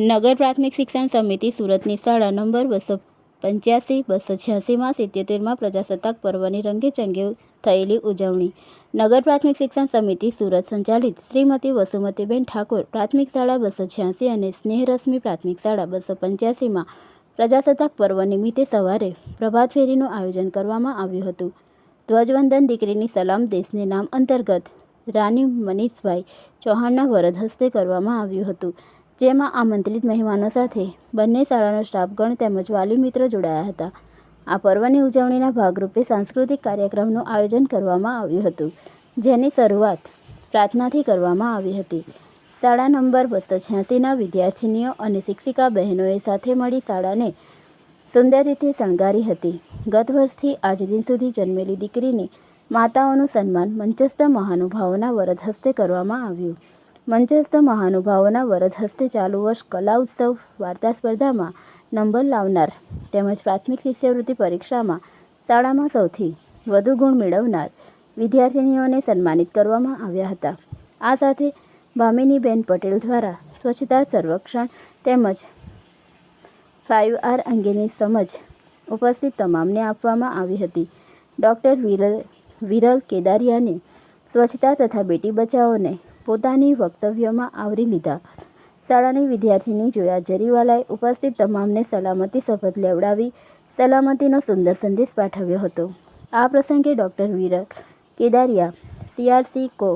નગર પ્રાથમિક શિક્ષણ સમિતિ સુરતની શાળા નંબર બસો પંચ્યાસી, બસો છ્યાસીમાં સિત્યોતેરમાં પ્રજાસત્તાક પર્વની રંગેચંગે થયેલી ઉજવણી. નગર પ્રાથમિક શિક્ષણ સમિતિ સુરત સંચાલિત શ્રીમતી વસુમતીબેન ઠાકોર પ્રાથમિક શાળા બસો છ્યાસી અને સ્નેહરશ્મિ પ્રાથમિક શાળા બસો પંચ્યાસીમાં પ્રજાસત્તાક પર્વ નિમિત્તે સવારે પ્રભાત ફેરીનું આયોજન કરવામાં આવ્યું હતું. ધ્વજવંદન દીકરીની સલામ દેશને નામ અંતર્ગત રાની મનીષભાઈ ચૌહાણના વરદ હસ્તે કરવામાં આવ્યું હતું. જેમાં આમંત્રિત મહેમાનો સાથે બંને શાળાનો સ્ટાફગણ તેમજ વાલી મિત્રો જોડાયા હતા. આ પર્વની ઉજવણીના ભાગરૂપે સાંસ્કૃતિક કાર્યક્રમનું આયોજન કરવામાં આવ્યું હતું, જેની શરૂઆત પ્રાર્થનાથી કરવામાં આવી હતી. શાળા નંબર બસો છ્યાસીના વિદ્યાર્થીનીઓ અને શિક્ષિકા બહેનોએ સાથે મળી શાળાને સુંદર રીતે શણગારી હતી. ગત વર્ષથી આજ દિન સુધી જન્મેલી દીકરીની માતાઓનું સન્માન મંચસ્થ મહાનુભાવોના વરદ હસ્તે કરવામાં આવ્યું. મંચસ્થ મહાનુભાવોના વરદ હસ્તે ચાલુ વર્ષ કલા ઉત્સવ વાર્તા સ્પર્ધામાં નંબર લાવનાર તેમજ પ્રાથમિક શિષ્યવૃત્તિ પરીક્ષામાં શાળામાં સૌથી વધુ ગુણ મેળવનાર વિદ્યાર્થિનીઓને સન્માનિત કરવામાં આવ્યા હતા. આ સાથે ભામિનીબેન પટેલ દ્વારા સ્વચ્છતા સર્વેક્ષણ તેમજ ફાઇવ આર અંગેની સમજ ઉપસ્થિત તમામને આપવામાં આવી હતી. ડૉક્ટર વિરલ વિરલ કેદારિયાને સ્વચ્છતા તથા બેટી બચાવોને પોતાની વક્તવ્યમાં આવરી લીધા. શાળાની વિદ્યાર્થીની જોયા જરીવાલાએ ઉપસ્થિત તમામને સલામતી શપથ લેવડાવી, સલામતીનો સુંદર સંદેશ પાઠવ્યો હતો. આ પ્રસંગે ડૉક્ટર વિરલ કેદારિયા, સીઆરસી કો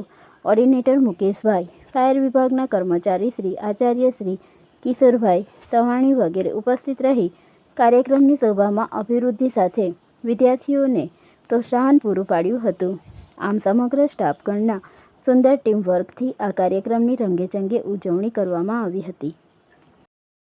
ઓર્ડિનેટર મુકેશભાઈ, ફાયર વિભાગના કર્મચારી શ્રી આચાર્ય શ્રી કિશોરભાઈ સવાણી વગેરે ઉપસ્થિત રહી કાર્યક્રમની શોભામાં અભિવૃદ્ધિ સાથે વિદ્યાર્થીઓને પ્રોત્સાહન પૂરું પાડ્યું હતું. આમ સમગ્ર સ્ટાફગણના સુંદર ટીમવર્કથી આ કાર્યક્રમની રંગેચંગે ઉજવણી કરવામાં આવી હતી.